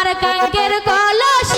আমার কাঙ্কের কলস